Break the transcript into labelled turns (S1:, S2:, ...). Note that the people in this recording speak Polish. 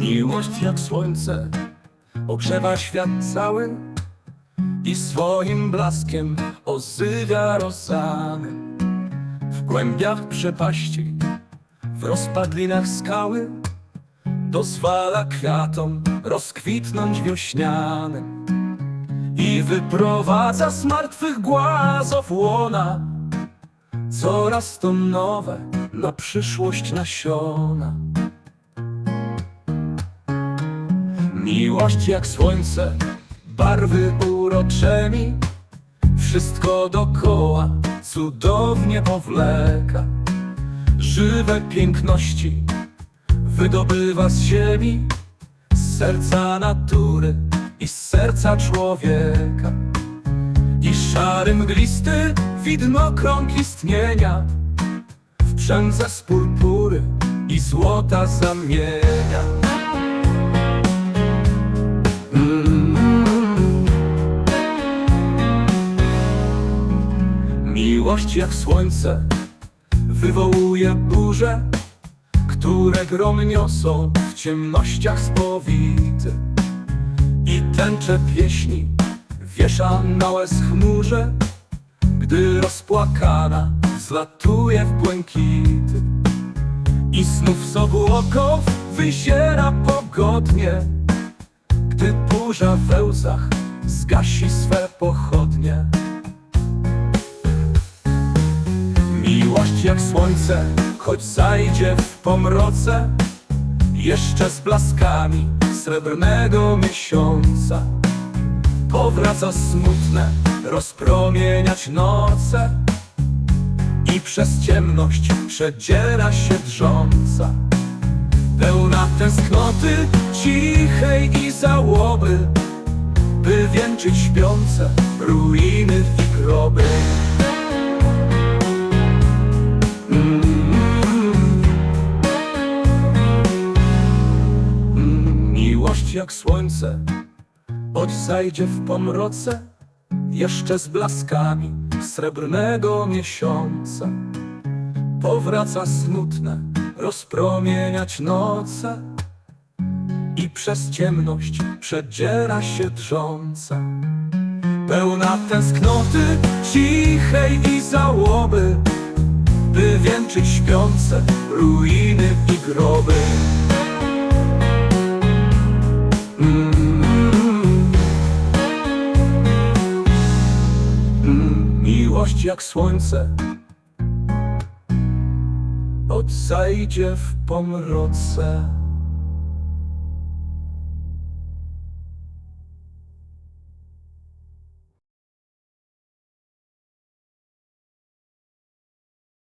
S1: Miłość jak słońce ogrzewa świat cały i swoim blaskiem ozywia rozany. W głębiach przepaści, w rozpadlinach skały dozwala kwiatom rozkwitnąć wiośnianym i wyprowadza z martwych głazów łona coraz to nowe na przyszłość nasiona. Miłość jak słońce, barwy uroczemi, wszystko dokoła cudownie powleka. Żywe piękności wydobywa z ziemi, z serca natury i z serca człowieka. I szary mglisty widnokrąg istnienia w przędze z purpury i złota zamienia. Miłość jak słońce wywołuje burze, które gromy niosą w ciemnościach spowity. I tęcze pieśni wiesza na łez chmurze, gdy rozpłakana zlatuje w błękity. I znów sobłokow wyziera pogodnie, gdy burza we łzach zgasi swe pochodnie. Jak słońce, choć zajdzie w pomroce, jeszcze z blaskami srebrnego miesiąca. Powraca smutne, rozpromieniać noce i przez ciemność przedziera się drżąca. Pełna tęsknoty, cichej i załoby, by wieńczyć śpiące ruiny i groby. Jak słońce, choć zajdzie w pomroce, jeszcze z blaskami srebrnego miesiąca. Powraca smutne, rozpromieniać noce i przez ciemność przedziera się drżąca. Pełna tęsknoty, cichej i załoby, by wieńczyć śpiące ruiny i groby. Miłość jak słońce. Od zajdzie w pomroce